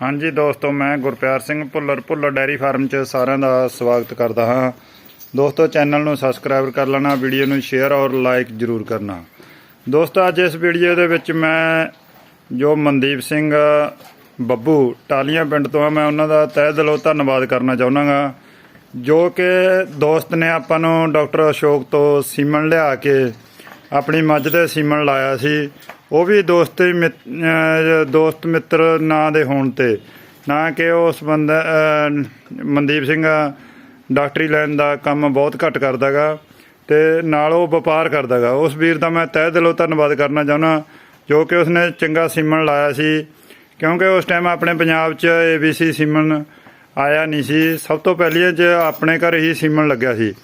ਹਾਂਜੀ ਦੋਸਤੋ, ਮੈਂ ਗੁਰਪਿਆਰ ਸਿੰਘ ਭੁੱਲਰ ਭੁੱਲਰ ਡੈਰੀ ਫਾਰਮ 'ਚ ਸਾਰਿਆਂ ਦਾ ਸਵਾਗਤ ਕਰਦਾ ਹਾਂ। ਦੋਸਤੋ, ਚੈਨਲ ਨੂੰ ਸਬਸਕ੍ਰਾਈਬ ਕਰ ਲੈਣਾ, ਵੀਡੀਓ ਨੂੰ ਸ਼ੇਅਰ ਔਰ ਲਾਈਕ ਜ਼ਰੂਰ ਕਰਨਾ। ਦੋਸਤੋ, ਅੱਜ ਇਸ ਵੀਡੀਓ ਦੇ ਵਿੱਚ ਮੈਂ ਜੋ ਮਨਦੀਪ ਸਿੰਘ, ਬੱਬੂ ਟਾਲੀਆਂ ਪਿੰਡ ਤੋਂ ਆ ਮੈਂ ਉਹਨਾਂ ਦਾ ਤਹਿ ਦਿਲੋਂ ਧੰਨਵਾਦ ਕਰਨਾ ਚਾਹੁੰਦਾਗਾ ਜੋ ਕਿ ਦੋਸਤ ਨੇ ਆਪਾਂ ਨੂੰ ਡਾਕਟਰ ਅਸ਼ੋਕ ਤੋਂ ਸੀਮਨ ਲਿਆ ਕੇ ਆਪਣੀ ਮੱਝ ਤੇ ਸੀਮਨ ਲਾਇਆ ਸੀ। ਉਹ ਵੀ ਦੋਸਤੀ ਮਿੱਤ- ਦੋਸਤ ਮਿੱਤਰ ਨਾਂ ਦੇ ਹੋਣ ਤੇ। ਨਾ ਕਿ ਉਸ ਬੰਦਾ ਮਨਦੀਪ ਸਿੰਘ ਡਾਕਟਰੀ ਲਾਈਨ ਦਾ ਕੰਮ ਬਹੁਤ ਘੱਟ ਕਰਦਾਗਾ ਤੇ ਨਾਲ ਉਹ ਵਪਾਰ ਕਰਦਾਗਾ। ਉਸ ਵੀਰ ਦਾ ਮੈਂ ਤਹਿ ਦਿਲੋਂ ਧੰਨਵਾਦ ਕਰਨਾ ਚਾਹੁੰਦਾ, ਜੋ ਕਿ ਉਸਨੇ ਚੰਗਾ ਸੀਮਨ ਲਾਇਆ ਸੀ, ਕਿਉਂਕਿ ਉਸ ਟਾਈਮ ਆਪਣੇ ਪੰਜਾਬ 'ਚ ABC ਸੀਮਨ ਆਇਆ ਨਹੀਂ ਸੀ। ਸਭ ਤੋਂ ਪਹਿਲੀ 'ਚ ਆਪਣੇ ਘਰ ਹੀ ਸੀਮਨ ਲੱਗਿਆ ਸੀ।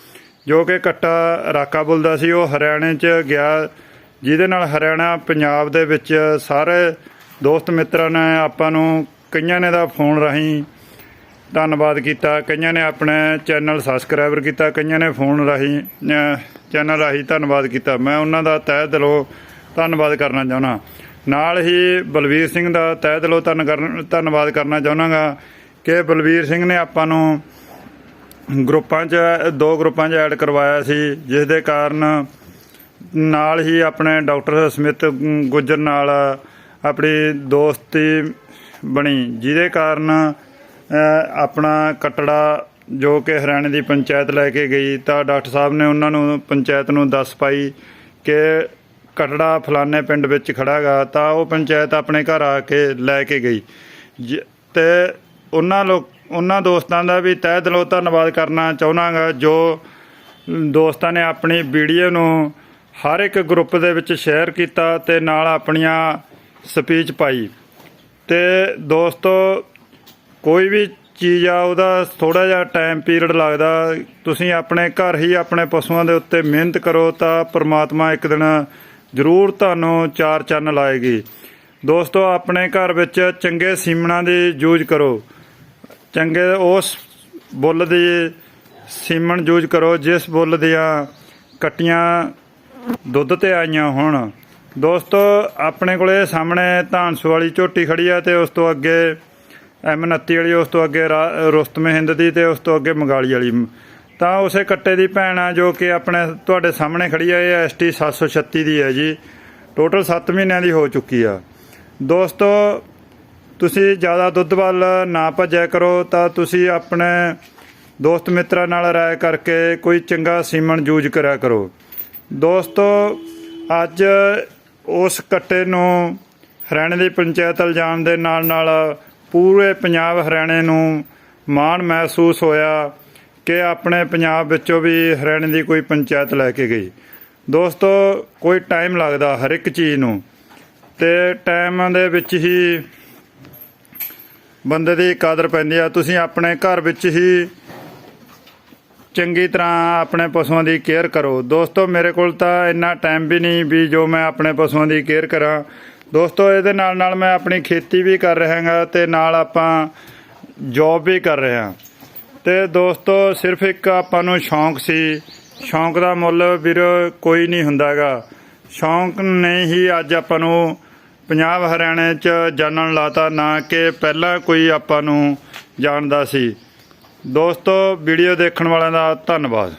ਜੋ ਕਿ ਕੱਟਾ ਰਾਕਾ ਬੁਲਦਾ ਸੀ, ਉਹ ਹਰਿਆਣੇ 'ਚ ਗਿਆ ਜਿਹਦੇ ਨਾਲ ਹਰਿਆਣਾ ਪੰਜਾਬ ਦੇ ਵਿੱਚ ਸਾਰੇ ਦੋਸਤ ਮਿੱਤਰਾਂ ਨੇ ਆਪਾਂ ਨੂੰ ਕਈਆਂ ਨੇ ਦਾ ਫੋਨ ਰਾਹੀਂ ਧੰਨਵਾਦ ਕੀਤਾ, ਕਈਆਂ ਨੇ ਆਪਣੇ ਚੈਨਲ ਸਬਸਕ੍ਰਾਈਬਰ ਕੀਤਾ, ਕਈਆਂ ਨੇ ਫੋਨ ਰਾਹੀਂ ਚੈਨਲ ਰਾਹੀਂ ਧੰਨਵਾਦ ਕੀਤਾ। ਮੈਂ ਉਹਨਾਂ ਦਾ ਤਹਿ ਦਿਲੋਂ ਧੰਨਵਾਦ ਕਰਨਾ ਚਾਹੁੰਦਾ। ਨਾਲ ਹੀ ਬਲਵੀਰ ਸਿੰਘ ਦਾ ਤਹਿ ਦਿਲੋਂ ਧੰਨ ਕਰਨ- ਧੰਨਵਾਦ ਕਰਨਾ ਚਾਹੁੰਦਾਗਾ ਕਿ ਬਲਵੀਰ ਸਿੰਘ ਨੇ ਆਪਾਂ ਨੂੰ ਗਰੁੱਪਾਂ 'ਚ, ਦੋ ਗਰੁੱਪਾਂ 'ਚ ਐਡ ਕਰਵਾਇਆ ਸੀ, ਜਿਸ ਦੇ ਕਾਰਨ ਨਾਲ ਹੀ ਆਪਣੇ ਡਾਕਟਰ ਸਮਿਤ ਗੁੱਜਰ ਨਾਲ ਆਪਣੀ ਦੋਸਤੀ ਬਣੀ, ਜਿਹਦੇ ਕਾਰਨ ਆਪਣਾ ਕਟੜਾ ਜੋ ਕਿ ਹਰਿਆਣੇ ਦੀ ਪੰਚਾਇਤ ਲੈ ਕੇ ਗਈ, ਤਾਂ ਡਾਕਟਰ ਸਾਹਿਬ ਨੇ ਉਹਨਾਂ ਨੂੰ ਪੰਚਾਇਤ ਨੂੰ ਦੱਸ ਪਾਈ ਕਿ ਕਟੜਾ ਫਲਾਣੇ ਪਿੰਡ ਵਿੱਚ ਖੜਾਗਾ ਤਾਂ ਉਹ ਪੰਚਾਇਤ ਆਪਣੇ ਘਰ ਆ ਕੇ ਲੈ ਕੇ ਗਈ। ਜ- ਤੇ ਉਹਨਾਂ ਲੋਕ, ਉਹਨਾਂ ਦੋਸਤਾਂ ਦਾ ਵੀ ਤਹਿ ਦਿਲੋਂ ਧੰਨਵਾਦ ਕਰਨਾ ਚਾਹੁੰਦਾਗਾ ਜੋ ਦੋਸਤਾਂ ਨੇ ਆਪਣੀ ਵੀਡੀਓ ਨੂੰ ਹਰ ਇੱਕ ਗਰੁੱਪ ਦੇ ਵਿੱਚ ਸ਼ੇਅਰ ਕੀਤਾ ਤੇ ਨਾਲ ਆਪਣੀਆਂ ਸਪੀਚ ਪਾਈ। ਤੇ ਦੋਸਤੋ, ਕੋਈ ਵੀ ਚੀਜ਼ ਆ, ਉਹਦਾ ਥੋੜਾ ਜਿਹਾ ਟਾਈਮ ਪੀਰੀਅਡ ਲੱਗਦਾ। ਤੁਸੀਂ ਆਪਣੇ ਘਰ ਹੀ ਆਪਣੇ ਪਸ਼ੂਆਂ ਦੇ ਉੱਤੇ ਮਿਹਨਤ ਕਰੋ ਤਾਂ ਪ੍ਰਮਾਤਮਾ ਇੱਕ ਦਿਨ ਜ਼ਰੂਰ ਤੁਹਾਨੂੰ ਚਾਰ ਚੰਨ ਲਾਏਗੀ। ਦੋਸਤੋ, ਆਪਣੇ ਘਰ ਵਿੱਚ ਚੰਗੇ ਸੀਮਣਾ ਦੀ ਯੂਜ਼ ਕਰੋ। ਚੰਗੇ ਉਸ ਬੁੱਲ ਦੀ ਸੀਮਣ ਯੂਜ਼ ਕਰੋ, ਜਿਸ ਬੁੱਲ ਦੀਆਂ ਕੱਟੀਆਂ ਦੁੱਧ ਤੇ ਆਈਆਂ ਹੁਣ। ਦੋਸਤੋ, ਆਪਣੇ ਕੋਲੇ ਸਾਹਮਣੇ ਧਾਨਸੂ ਵਾਲੀ ਝੋਟੀ ਖੜੀ ਆ ਤੇ ਉਸ ਤੋਂ ਅੱਗੇ ਐਮ 29 ਵਾਲੀ, ਉਸ ਤੋਂ ਅੱਗੇ ਰਾ- ਰੁਸਤਮ ਹਿੰਦ ਦੀ ਤੇ ਉਸ ਤੋਂ ਅੱਗੇ ਮੰਗਾਲੀ ਵਾਲੀ। ਤਾਂ ਉਸੇ ਕੱਟੇ ਦੀ ਭੈਣ ਆ ਜੋ ਕਿ ਆਪਣੇ ਤੁਹਾਡੇ ਸਾਹਮਣੇ ਖੜੀ ਆ, ਇਹ ਐਸਟੀ 736 ਦੀ ਹੈ ਜੀ। ਟੋਟਲ 7 ਮਹੀਨਿਆਂ ਦੀ ਹੋ ਚੁੱਕੀ ਆ। ਦੋਸਤੋ, ਤੁਸੀਂ ਜ਼ਿਆਦਾ ਦੁੱਧ ਵੱਲ ਨਾ ਭੱਜਿਆ ਕਰੋ, ਤਾਂ ਤੁਸੀਂ ਆਪਣੇ ਦੋਸਤ ਮਿੱਤਰਾਂ ਨਾਲ ਰਾਏ ਕਰਕੇ ਕੋਈ ਚੰਗਾ ਸੀਮਨ ਯੂਜ਼ ਕਰਿਆ ਕਰੋ। ਦੋਸਤੋ, ਅੱਜ ਉਸ ਕੱਟੇ ਨੂੰ ਹਰਿਆਣੇ ਦੀ ਪੰਚਾਇਤ ਇਲਜ਼ਾਮ ਦੇ ਨਾਲ ਨਾਲ ਪੂਰੇ ਪੰਜਾਬ ਹਰਿਆਣੇ ਨੂੰ ਮਾਣ ਮਹਿਸੂਸ ਹੋਇਆ ਕਿ ਆਪਣੇ ਪੰਜਾਬ ਵਿੱਚੋਂ ਵੀ ਹਰਿਆਣੇ ਦੀ ਕੋਈ ਪੰਚਾਇਤ ਲੈ ਕੇ ਗਈ। ਦੋਸਤੋ, ਕੋਈ ਟਾਈਮ ਲੱਗਦਾ ਹਰ ਇੱਕ ਚੀਜ਼ ਨੂੰ ਤੇ ਟਾਈਮ ਦੇ ਵਿੱਚ ਹੀ ਬੰਦੇ ਦੀ ਕਦਰ ਪੈਂਦੀ ਆ। ਤੁਸੀਂ ਆਪਣੇ ਘਰ ਵਿੱਚ ਹੀ ਚੰਗੀ ਤਰ੍ਹਾਂ ਆਪਣੇ ਪਸ਼ੂਆਂ ਦੀ ਕੇਅਰ ਕਰੋ। ਦੋਸਤੋ, ਮੇਰੇ ਕੋਲ ਤਾਂ ਇੰਨਾ ਟਾਈਮ ਵੀ ਨਹੀਂ ਵੀ ਜੋ ਮੈਂ ਆਪਣੇ ਪਸ਼ੂਆਂ ਦੀ ਕੇਅਰ ਕਰਾਂ। ਦੋਸਤੋ, ਇਹਦੇ ਨਾਲ ਨਾਲ ਮੈਂ ਆਪਣੀ ਖੇਤੀ ਵੀ ਕਰ ਰਿਹਾ ਹਾਂ ਤੇ ਨਾਲ ਆਪਾਂ ਜੌਬ ਵੀ ਕਰ ਰਹੇ ਹਾਂ। ਤੇ ਦੋਸਤੋ, ਸਿਰਫ ਇੱਕ ਆਪਾਂ ਨੂੰ ਸ਼ੌਂਕ ਸੀ। ਸ਼ੌਂਕ ਦਾ ਮੁੱਲ ਵੀਰ ਕੋਈ ਨਹੀਂ ਹੁੰਦਾਗਾ ਸ਼ੌਂਕ ਨੇ ਹੀ ਅੱਜ ਆਪਾਂ ਨੂੰ ਪੰਜਾਬ ਹਰਿਆਣੇ ਚ ਜਾਣਨ ਲਾਤਾ, ਨਾ ਕਿ ਪਹਿਲਾਂ ਕੋਈ ਆਪਾਂ ਨੂੰ ਜਾਣਦਾ ਸੀ। ਦੋਸਤੋ ਵੀਡੀਓ ਦੇਖਣ ਵਾਲਿਆਂ ਦਾ ਧੰਨਵਾਦ।